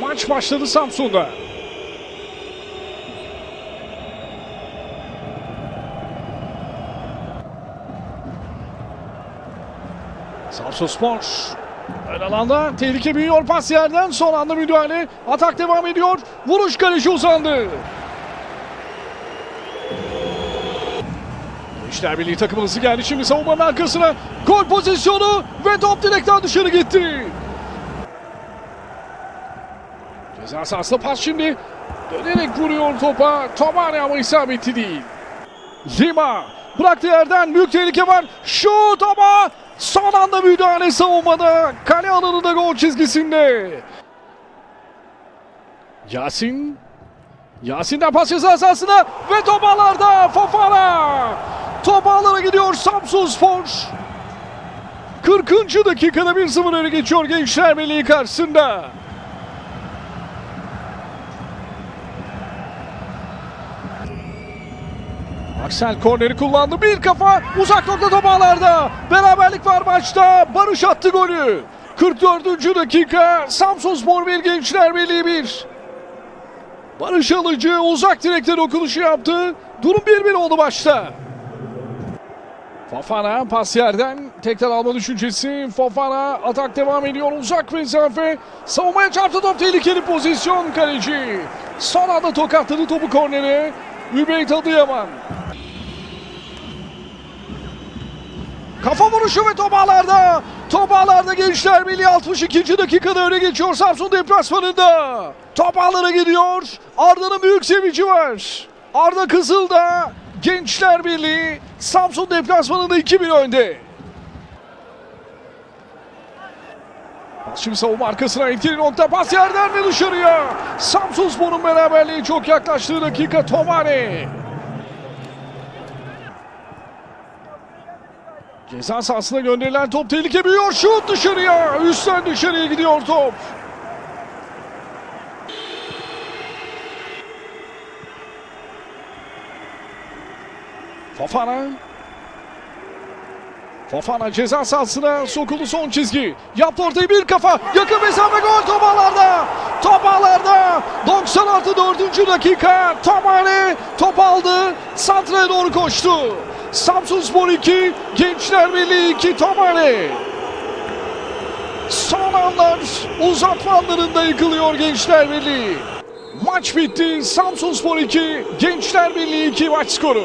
Maç başladı Samsun'da. Samsun Spor ön alanda tehlike büyüyor. Pas yerden son anda müdahale. Atak devam ediyor. Vuruş kaleci uzandı. Gençler Birliği takımı hızlı geldi. Şimdi savunmanın arkasına. Gol pozisyonu ve top direkten dışarı gitti Ceza sahasına pas şimdi dönerek vuruyor topa Tomane ama isabetli değil Lima bıraktığı yerden büyük tehlike var. Şut ama son anda müdahale savunmada. Kale alanında gol çizgisinde. Yasin. Yasin'den pas ceza sahasına ve top ağlarda Fofana. Top ağlara gidiyor Samsun Spor. 40. dakikada 1-0 öne geçiyor Gençler Birliği karşısında. Aksel korneri kullandı. Bir kafa uzak nokta top ağlarda. Beraberlik var maçta. Barış attı golü. 44. dakika Samsun Spor 1 Gençler Birliği 1. Barış Alıcı uzak direkten okunuşu yaptı. Durum 1-1 oldu başta. Fofana pas yerden tekrar alma düşüncesi. Fofana atak devam ediyor. Uzak mesafe. Savunmaya çarptı top. Tehlikeli pozisyon kaleci. Son anda tokatladı topu kornere. Übeyt Adıyaman. Kafa vuruşu ve top ağlarda. Top ağlarda Gençler Birliği 62. dakikada öne geçiyor Samsun deplasmanında. Top ağlara gidiyor. Arda'nın büyük sevinci var. Arda Kızıl'da Gençler Birliği Samsun deplasmanında 2-1 önde. Şimdi savunma arkasına etkili nokta pas yerden ve dışarıya. Samsun Spor'un beraberliği çok yaklaştığı dakika Tomane. Ceza sahasına gönderilen top tehlike büyüyor. Şut dışarıya. Üstten dışarıya gidiyor top. Fofana. Fofana ceza sahasına sokuldu son çizgi. Yaptı ortaya bir kafa. Yakın mesafe gol top ağlarda. Top ağlarda. 96 4. dakika. Tomane top aldı. Santra'ya doğru koştu. Samsun Spor 2, Gençler Birliği 2 Tomane. Son anlar uzatma anlarında yıkılıyor Gençler Birliği. Maç bitti. Samsun Spor 2, Gençler Birliği 2 maç skoru.